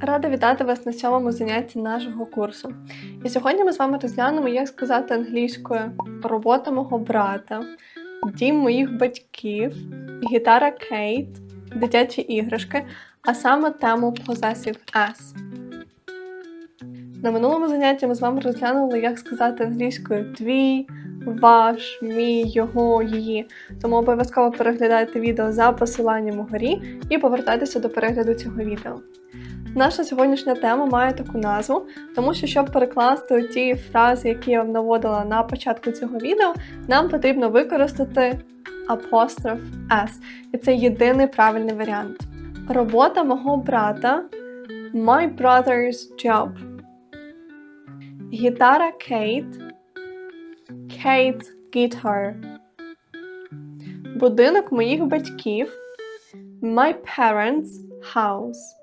Рада вітати вас на сьомому занятті нашого курсу. І сьогодні ми з вами розглянемо, як сказати англійською робота мого брата, дім моїх батьків, гітара Кейт, дитячі іграшки, а саме тему Possessive S. На минулому занятті ми з вами розглянули, як сказати англійською твій, ваш, мій, його, її. Тому обов'язково переглядайте відео за посиланням угорі і повертайтеся до перегляду цього відео. Наша сьогоднішня тема має таку назву, тому що, щоб перекласти ті фрази, які я вам наводила на початку цього відео, нам потрібно використати апостроф S. І це єдиний правильний варіант. Робота мого брата My brother's job. Гітара Кейт Kate's guitar. Будинок моїх батьків My parents' house.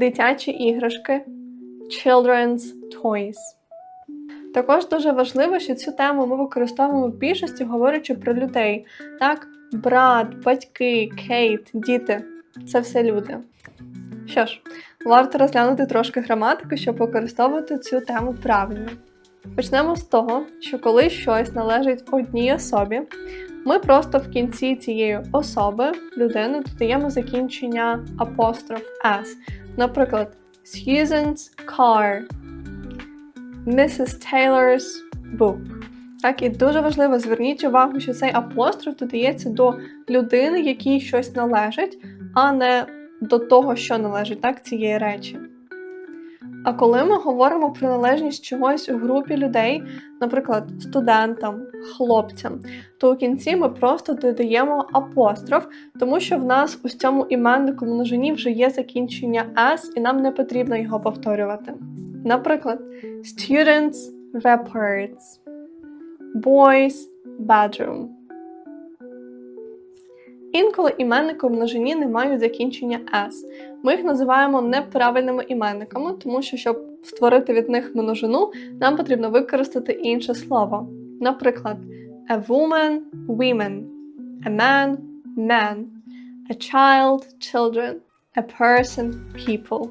Дитячі іграшки Children's Toys. Також дуже важливо, що цю тему ми використовуємо в більшості, говорячи про людей. Так, брат, батьки, Кейт, діти це все люди. Що ж, варто розглянути трошки граматику, щоб використовувати цю тему правильно. Почнемо з того, що коли щось належить одній особі, ми просто в кінці цієї особи людини додаємо закінчення апостроф S. Наприклад, Susan's car, Mrs. Taylor's book. Так, і дуже важливо зверніть увагу, що цей апостроф додається до людини, якій щось належить, а не до того, що належить так, цієї речі. А коли ми говоримо про належність чогось у групі людей, наприклад, студентам, хлопцям, то у кінці ми просто додаємо апостроф, тому що в нас у цьому іменнику множині вже є закінчення S, і нам не потрібно його повторювати. Наприклад, students reports, boys bedroom. Інколи іменники у множині не мають закінчення S. Ми їх називаємо неправильними іменниками, тому що, щоб створити від них множину, нам потрібно використати інше слово. Наприклад, a woman women, a man man, a child children, a person people.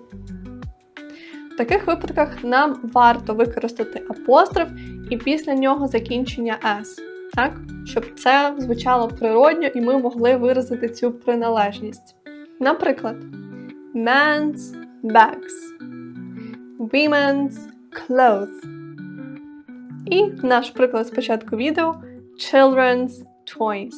В таких випадках нам варто використати апостроф і після нього закінчення S так? Щоб це звучало природньо і ми могли виразити цю приналежність. Наприклад, men's bags, women's clothes. І наш приклад з початку відео children's toys.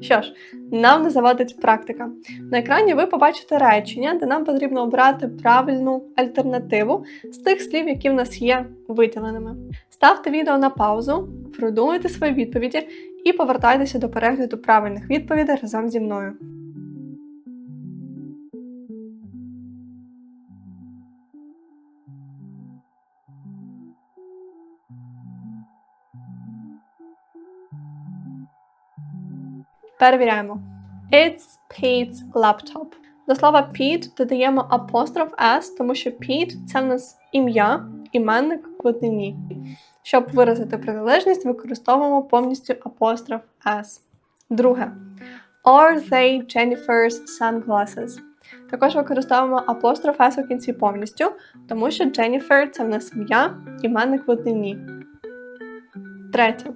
Що ж, нам не завадить практика. На екрані ви побачите речення, де нам потрібно обрати правильну альтернативу з тих слів, які в нас є виділеними. Ставте відео на паузу, продумайте свої відповіді і повертайтеся до перегляду правильних відповідей разом зі мною. Перевіряємо. It's Pete's laptop. До слова Pete додаємо апостроф S, тому що Pete – це в нас ім'я, іменник в однині. Щоб виразити приналежність, використовуємо повністю апостроф S. Друге. Are they Jennifer's sunglasses? Також використовуємо апостроф S у кінці повністю, тому що Jennifer – це в нас ім'я, іменник в однині. Третє.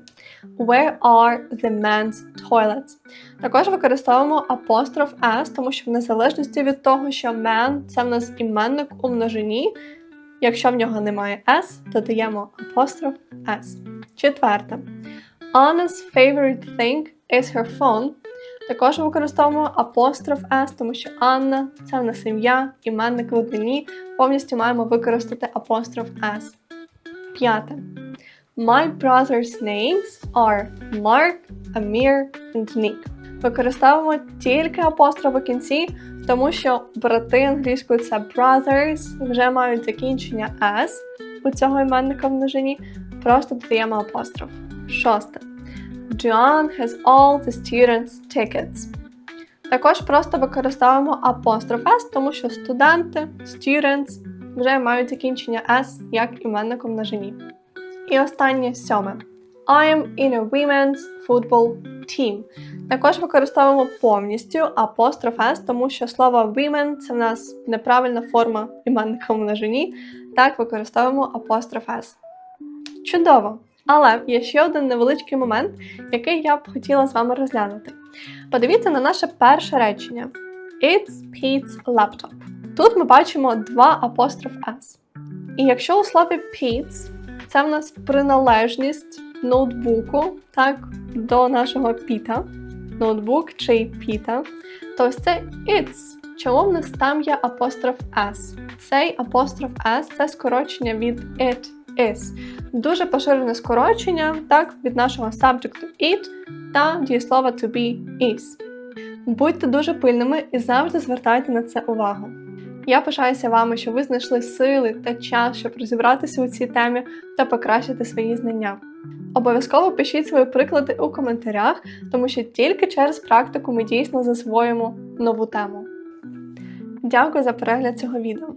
Where are the men's toilets? Також використовуємо апостроф S, тому що в незалежності від того, що man – це в нас іменник у множині. Якщо в нього немає S, додаємо апостроф S. Четверте. Anna's favorite thing is her phone. Також використовуємо апостроф S, тому що Анна це в нас ім'я, іменник в однині. Повністю маємо використати апостроф S. П'яте. My brother's names are Mark, Amir and Nick. Використовуємо тільки апостроф у кінці, тому що брати англійською це brothers, вже мають закінчення S у цього іменника в множині. Просто додаємо апостроф. Шосте. John has all the students' tickets. Також просто використовуємо апостроф S, тому що студенти, students вже мають закінчення S як іменник у множині. І останнє сьоме. I am in a women's football team. Також використовуємо повністю апостроф S, тому що слово women це в нас неправильна форма іменника в множині. Так використовуємо апостроф S. Чудово! Але є ще один невеличкий момент, який я б хотіла з вами розглянути. Подивіться на наше перше речення. It's Pete's laptop. Тут ми бачимо два апостроф S. І якщо у слові Pete's це в нас приналежність ноутбуку так, до нашого Піта, ноутбук чи Піта, то ось це it's. Чому в нас там є апостроф S? Цей апостроф S це скорочення від it is. Дуже поширене скорочення так, від нашого subject it та дієслова to be is. Будьте дуже пильними і завжди звертайте на це увагу. Я пишаюся вами, що ви знайшли сили та час, щоб розібратися у цій темі та покращити свої знання. Обов'язково пишіть свої приклади у коментарях, тому що тільки через практику ми дійсно засвоїмо нову тему. Дякую за перегляд цього відео.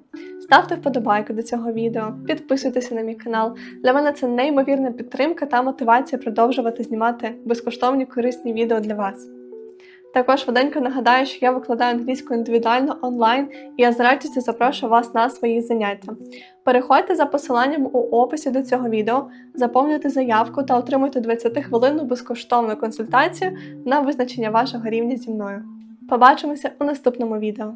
Ставте вподобайку до цього відео, підписуйтеся на мій канал. Для мене це неймовірна підтримка та мотивація продовжувати знімати безкоштовні корисні відео для вас. Також швиденько нагадаю, що я викладаю англійську індивідуально онлайн, і я з радістю запрошую вас на свої заняття. Переходьте за посиланням у описі до цього відео, заповнюйте заявку та отримуйте 20-хвилинну безкоштовну консультацію на визначення вашого рівня зі мною. Побачимося у наступному відео.